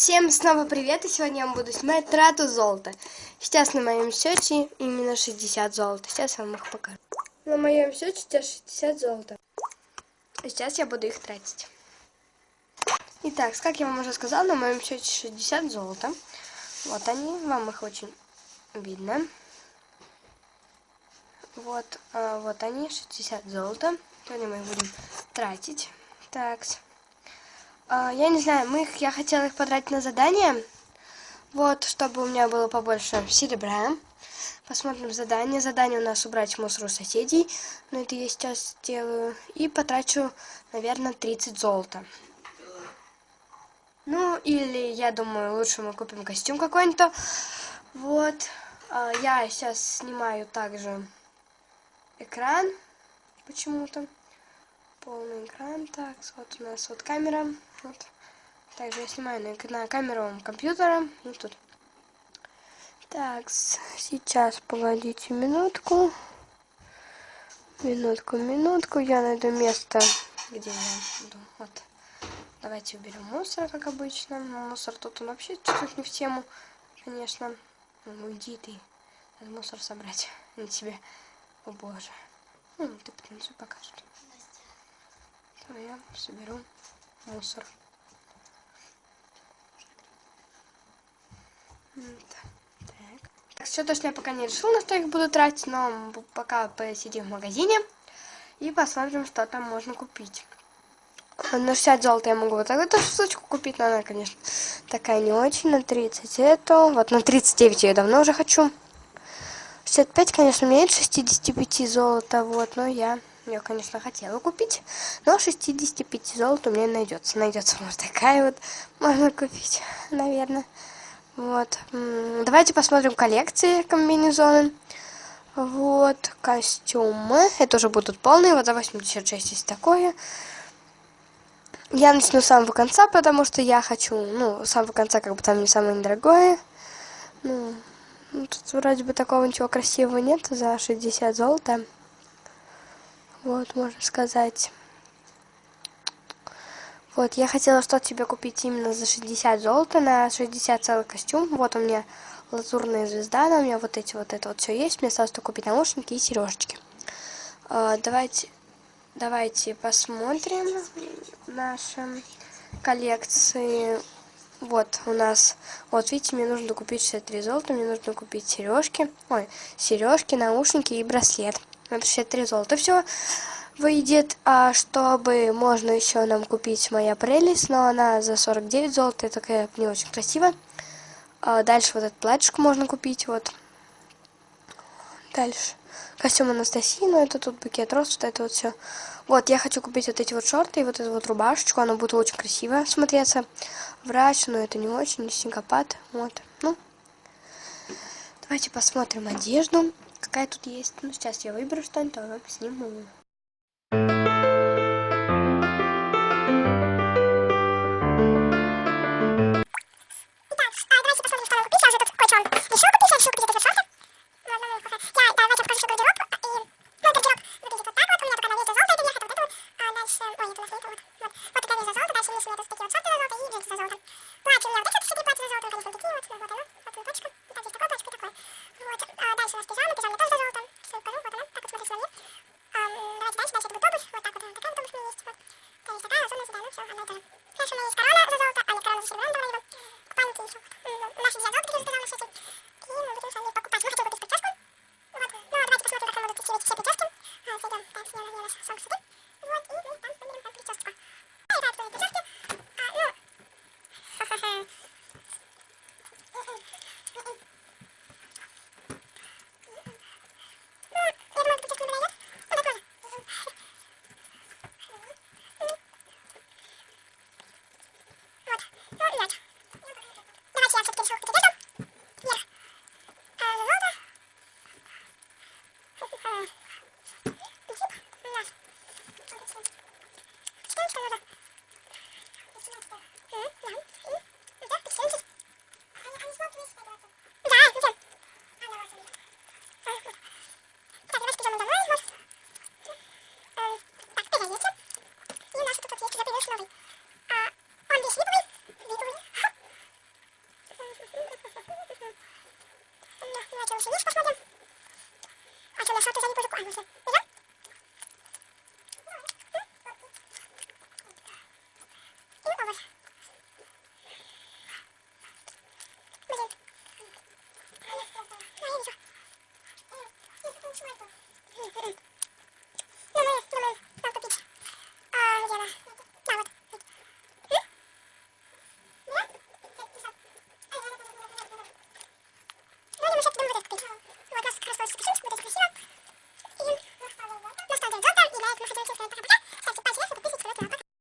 Всем снова привет, и сегодня я вам буду снимать трату золота. Сейчас на моем счете именно 60 золота. Сейчас я вам их покажу. На моем счете сейчас 60 золота. И сейчас я буду их тратить. Итак, как я вам уже сказала, на моем счете 60 золота. Вот они, вам их очень видно. Вот, а, вот они, 60 золота. Сегодня мы их будем тратить. Так, а, я не знаю, мы их, я хотела их потратить на задание. Вот, чтобы у меня было побольше серебра. Посмотрим задание. Задание у нас убрать мусор у соседей. Но это я сейчас сделаю. И потрачу, наверное, 30 золота. Ну, или, я думаю, лучше мы купим костюм какой-нибудь. Вот. А, я сейчас снимаю также экран. Почему-то полный экран. Так, вот у нас вот камера. Вот. Также я снимаю на, на камеру компьютера. И тут. Так, сейчас погодите минутку. Минутку, минутку. Я найду место, где я буду. Вот. Давайте уберем мусор, как обычно. Мусор тут он вообще чуть-чуть не в тему, конечно. Ну, уйди ты. Надо мусор собрать на тебе. О боже. Ну, ты потанцуй пока что то я соберу мусор. Так. так, все то, что я пока не решил, на что их буду тратить, но пока посидим в магазине и посмотрим, что там можно купить. На 60 золота я могу вот так эту штучку купить, но она, конечно, такая не очень. На 30 эту, вот на 39 я давно уже хочу. 65, конечно, меньше 65 золота, вот, но я я, конечно, хотела купить, но 65 золота у меня найдется. Найдется вот такая вот, можно купить, наверное. Вот. Давайте посмотрим коллекции комбинезоны. Вот, костюмы. Это уже будут полные. Вот за 86 есть такое. Я начну с самого конца, потому что я хочу, ну, с самого конца, как бы там не самое дорогое. Ну, тут вроде бы такого ничего красивого нет за 60 золота. Вот, можно сказать. Вот, я хотела что-то себе купить именно за 60 золота, на 60 целый костюм. Вот у меня лазурная звезда, на у меня вот эти вот это вот все есть. Мне осталось только купить наушники и сережечки. А, давайте, давайте посмотрим наши коллекции. Вот у нас, вот видите, мне нужно купить 63 золота, мне нужно купить сережки, ой, сережки, наушники и браслет на 63 золота все выйдет. А чтобы можно еще нам купить моя прелесть, но она за 49 золота, это такая не очень красиво. А дальше вот этот платьишко можно купить, вот. Дальше. Костюм Анастасии, но это тут букет роз, вот это вот все. Вот, я хочу купить вот эти вот шорты и вот эту вот рубашечку, она будет очень красиво смотреться. Врач, но это не очень, не синкопат, вот. Ну, давайте посмотрим одежду какая тут есть. Ну, сейчас я выберу что-нибудь, а, а вам сниму. Ну, ну, а Ой, это у нас вот. Вот, вот это весь за золото, дальше вниз у меня тут такие вот шорты за золото и джинсы за золото. Платье у меня вот эти вот しまいと。